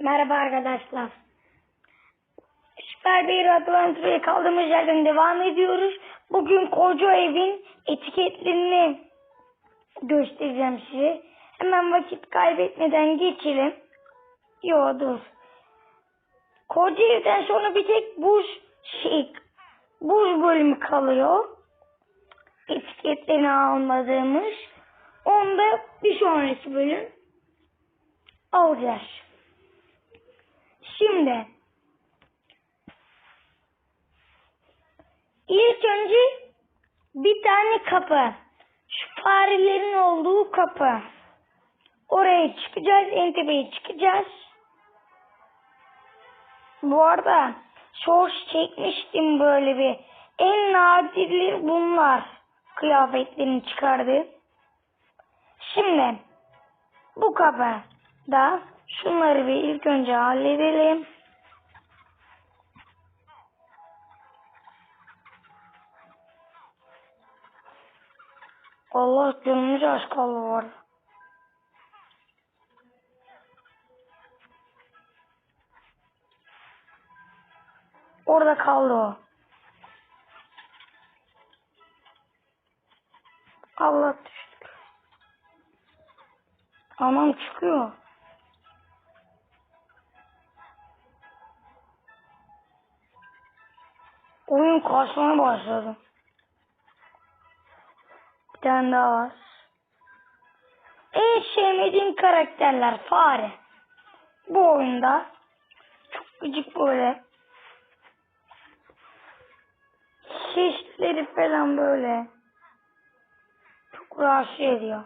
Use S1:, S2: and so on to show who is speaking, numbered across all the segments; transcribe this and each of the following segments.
S1: Merhaba arkadaşlar. Süper bir Atlantik'e kaldığımız yerden devam ediyoruz. Bugün koca evin etiketlerini göstereceğim size. Hemen vakit kaybetmeden geçelim. Yo dur. Koca evden sonra bir tek buz şey, buz bölümü kalıyor. Etiketlerini almadığımız. Onda bir sonraki bölüm alacağız. Şimdi ilk önce bir tane kapı. Şu farelerin olduğu kapı. Oraya çıkacağız. En çıkacağız. Bu arada shorts çekmiştim böyle bir. En nadirleri bunlar. Kıyafetlerini çıkardı. Şimdi bu kapı da şunları bir ilk önce halledelim. Allah az kaldı var. Orada kaldı o. Allah düştü. Anam çıkıyor. Kasmaya başladı. Bir tane daha var. En sevmediğim karakterler fare. Bu oyunda çok gıcık böyle. Sesleri falan böyle. Çok rahatsız ediyor.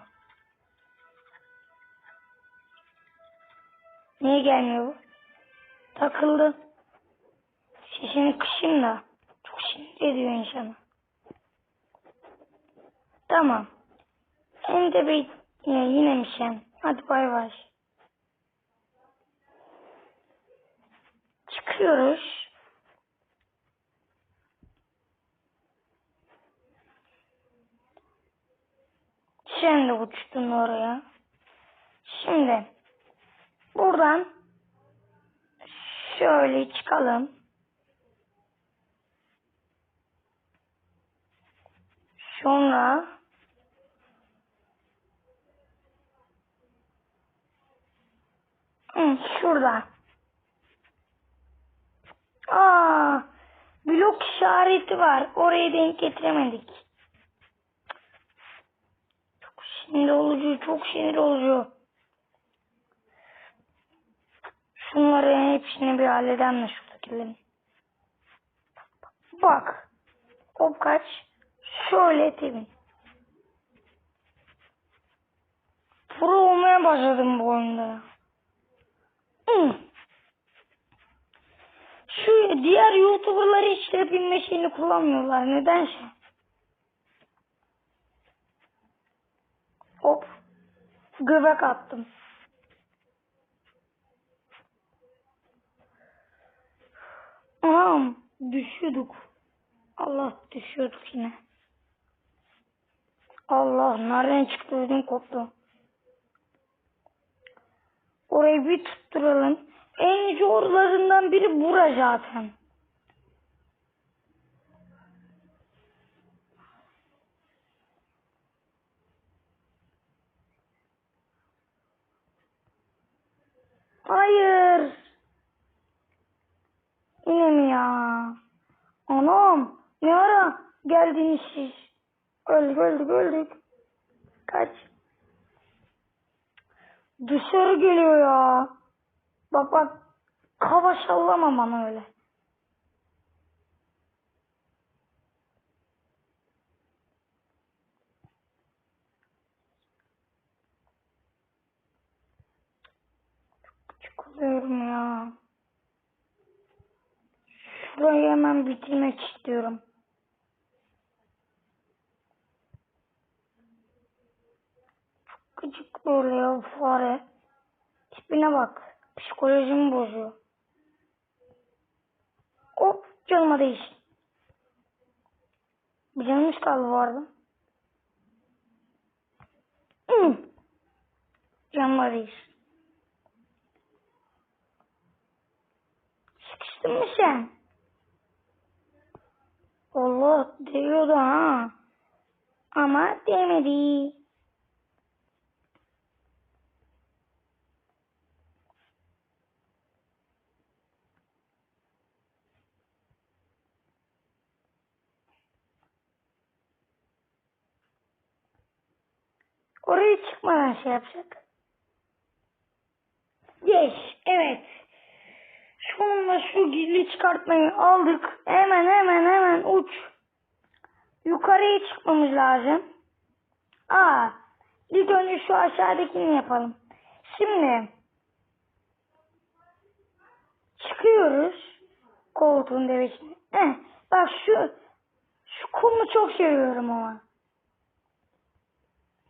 S1: Niye gelmiyor bu? Takıldı. Sesini kışın da. Ediyor insanı. Tamam. En de bir ya yine mi sen? Hadi bay bay. Çıkıyoruz. De uçtun oraya. Şimdi buradan şöyle çıkalım. Sonra Hı, şurada. Aa, blok işareti var. Oraya denk getiremedik. Çok sinir olucu, çok sinir olucu. Şunları hepsini bir halledelim de şuradakilerin. Bak. Hop kaç. Şöyle tebin. Pro olmaya başladım bu oyunda. Şu diğer YouTuber'lar hiç de binme şeyini kullanmıyorlar. Nedense. Hop. Göbek attım. Anam düşüyorduk. Allah düşüyorduk yine. Allah nereden çıktı ödüm koptu. Orayı bir tutturalım. En zorlarından biri bura zaten. Hayır. Yine mi ya? Anam ne ara geldiniz siz? Öldük öldük öldük. Kaç. Dışarı geliyor ya. Bak bak. Hava sallama bana öyle. Ya. Şurayı hemen bitirmek istiyorum. Çok ya fare. Tipine bak. Psikolojimi bozuyor. Hop canıma değsin. Bir canımız kaldı arada. Hı. Canıma değsin. Sıkıştın mı sen? Allah diyordu ha. Ama demedi. Oraya çıkmadan şey yapacak. Geç. Evet. Sonunda şu gizli çıkartmayı aldık. Hemen hemen hemen uç. Yukarıya çıkmamız lazım. Aa, ilk önce şu aşağıdakini yapalım. Şimdi çıkıyoruz koltuğun devesine. Eh, bak şu şu kumu çok seviyorum ama.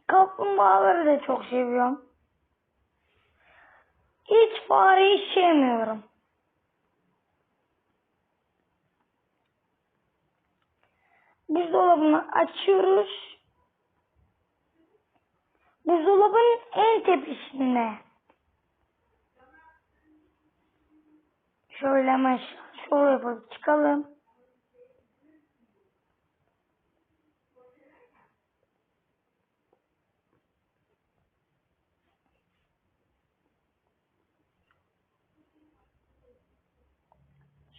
S1: Kaplumbağaları da çok seviyorum. Hiç fareyi sevmiyorum. Buzdolabını açıyoruz. Buzdolabının en tepesinde. Şöyle hemen şöyle yapıp çıkalım.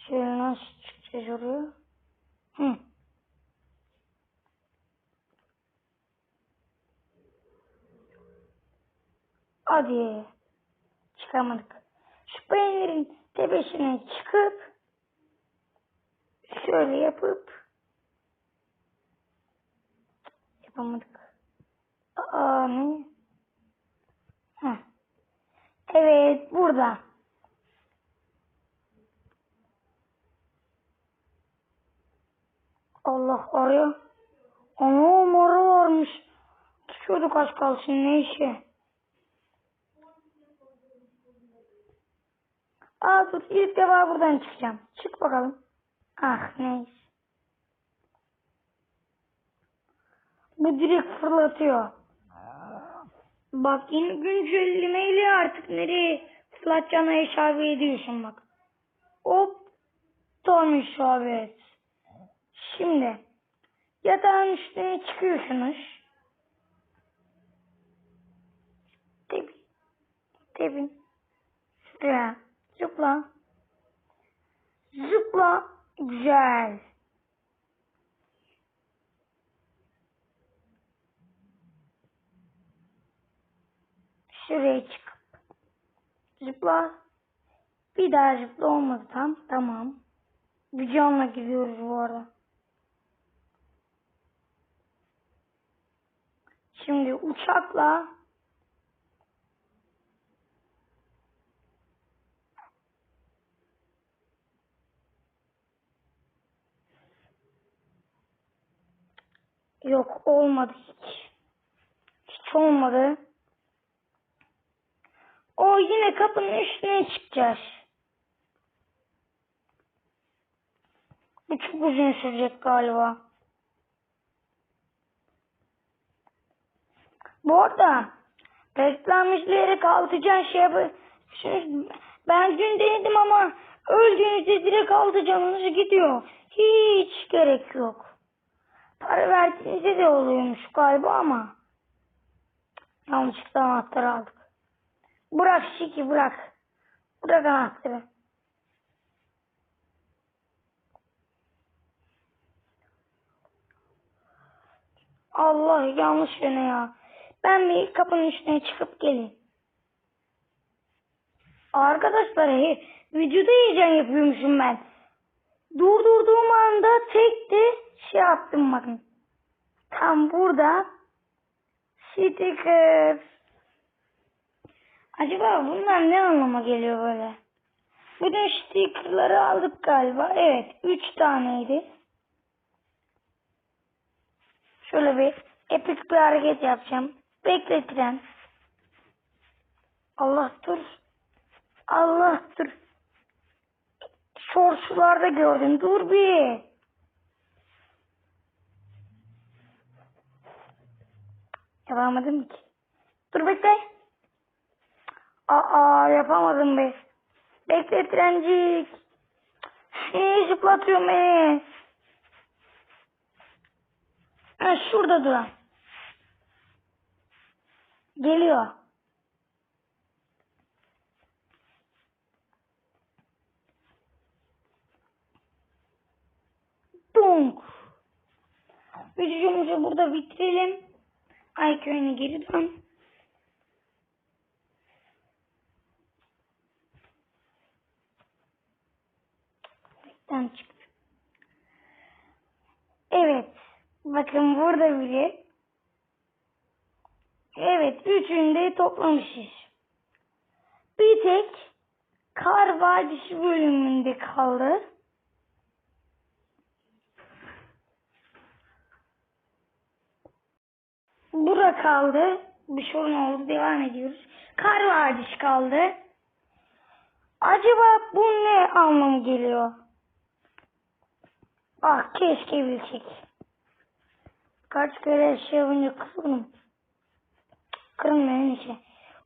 S1: Şöyle nasıl çıkacağız oraya? Hı. Hadi. Çıkamadık. Şu peynirin tepesine çıkıp şöyle yapıp yapamadık. Aa ne? Heh. Evet burada. Allah arıyor. Ama mora varmış. Düşüyorduk az kalsın ne işi. Aa dur ilk defa buradan çıkacağım. Çık bakalım. Ah neyse. Bu direkt fırlatıyor. Bak yeni güncellemeyle artık nereye fırlatacağına hesabı ediyorsun bak. Hop. Tam isabet. Şimdi yatağın üstüne çıkıyorsunuz. Tebin. Tebin. Şuraya. Zıpla. Zıpla. Güzel. Şuraya çıkıp zıpla. Bir daha zıpla olmadı tam. Tamam. Bir canla gidiyoruz bu arada. Şimdi uçakla Yok olmadı hiç. Hiç olmadı. O yine kapının üstüne çıkacağız. Bu çok uzun sürecek galiba. Bu arada izleyerek altıcan şey yapıyorsunuz. Ben dün denedim ama öldüğünüzde direkt altı canınız gidiyor. Hiç gerek yok. Para verdiğinizde de oluyormuş galiba ama. Yanlışlıkla anahtarı aldık. Bırak şiki bırak. Bırak anahtarı. Allah yanlış yöne ya. Ben bir kapının üstüne çıkıp geleyim. Arkadaşlar he, videoda heyecan yapıyormuşum ben. Durdurduğum anda tek de şey yaptım bakın. Tam burada sticker. Acaba bunlar ne anlama geliyor böyle? Bütün stickerları aldık galiba. Evet. Üç taneydi. Şöyle bir epik bir hareket yapacağım. Bekletiren. Allah dur. Allah dur. Shorts'larda gördüm. Dur bir. Yapamadım ki. Dur bekle. Aa yapamadım be. Bekle trencik. Niye zıplatıyor beni? Ha, şurada dur. Geliyor. Dunk. Videomuzu burada bitirelim. Ay köyüne geri dön. Evet. Bakın burada bile. Evet. Üçünü de toplamışız. Bir tek Kar Vadisi bölümünde kaldı. Bura kaldı. Bir sorun oldu. Devam ediyoruz. Kar Vadisi kaldı. Acaba bu ne anlamı geliyor? Ah keşke bilsek. Kaç kere şey yapınca kırıldım. Kırılmıyor neyse.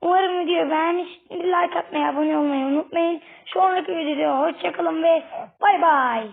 S1: Umarım video beğenmiş. Like atmayı, abone olmayı unutmayın. Sonraki videoda hoşçakalın ve bay bay.